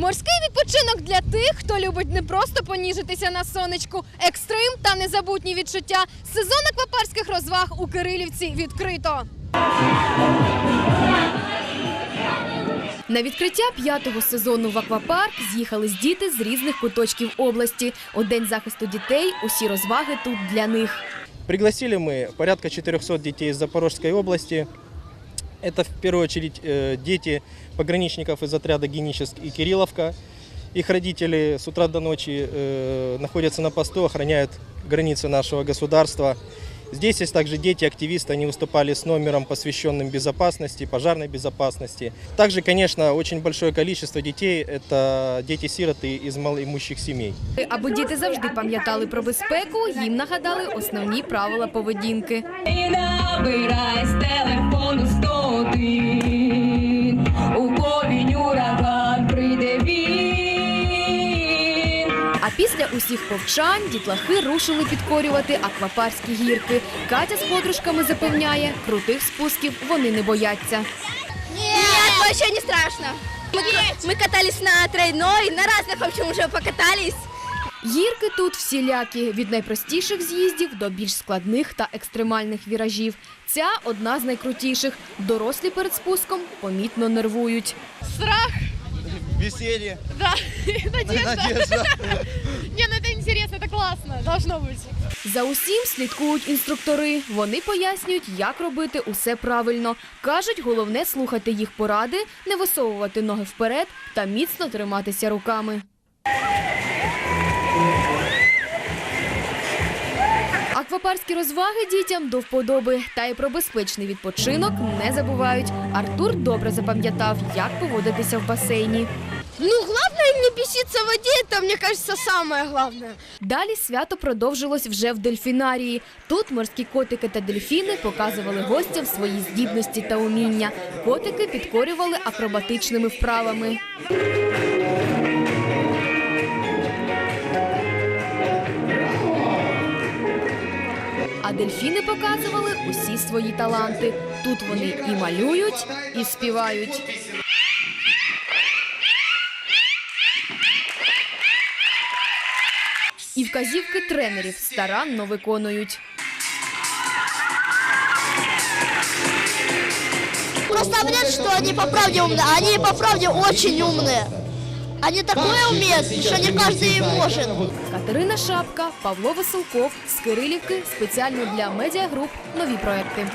Морський відпочинок для тих, хто любить не просто поніжитися на сонечку, екстрим та незабутні відчуття. Сезон аквапарських розваг у Кирилівці відкрито. На відкриття п'ятого сезону в аквапарк з'їхались діти з різних куточків області. У день захисту дітей усі розваги тут для них. Пригласили мы порядка 400 детей из Запорожской области. Это в первую очередь э, дети пограничников из отряда Геническ и Кирилловка. Их родители с утра до ночи э, находятся на посту, охраняют границы нашего государства. Здесь есть также дети-активисты, они выступали с номером, посвященным безопасности, пожарной безопасности. Также, конечно, очень большое количество детей – это дети-сироты из малоимущих семей. Аби діти завжди пам'ятали про безпеку, їм нагадали основні правила поведінки. І набирай з після усіх повчань дітлахи рушили підкорювати аквапарські гірки. Катя з подружками запевняє, крутих спусків вони не бояться. Нет, вообще не страшно. Мы, мы катались на тройной, на разных, в общем, уже покатались. Гірки тут всілякі від найпростіших з'їздів до більш складних та екстремальних віражів. Ця одна з найкрутіших. Дорослі перед спуском помітно нервують. Веселье. Да, надежда. Надежда. должно быть. За усім слідкують інструктори. Вони пояснюють, як робити усе правильно. Кажуть, головне слухати їх поради, не висовувати ноги вперед та міцно триматися руками. Аквапарські розваги дітям до вподоби, та й про безпечний відпочинок не забувають. Артур добре запам'ятав, як поводитися в басейні. Ну, главное не беситься в воде, это, мне кажется, самое главное. Далі свято продовжилось вже в дельфінарії. Тут морські котики та дельфіни показували гостям свої здібності та уміння. Котики підкорювали акробатичними вправами. А дельфіни показували усі свої таланти. Тут вони і малюють, і співають. І вказівки тренерів старанно виконують. Просто говорят, что они по правде умные. Они по правде очень умные. Они такое умеют, что не каждый и может. Катерина Шапка, Павло Веселков з Кирилівки спеціально для медіагруп нові проекти.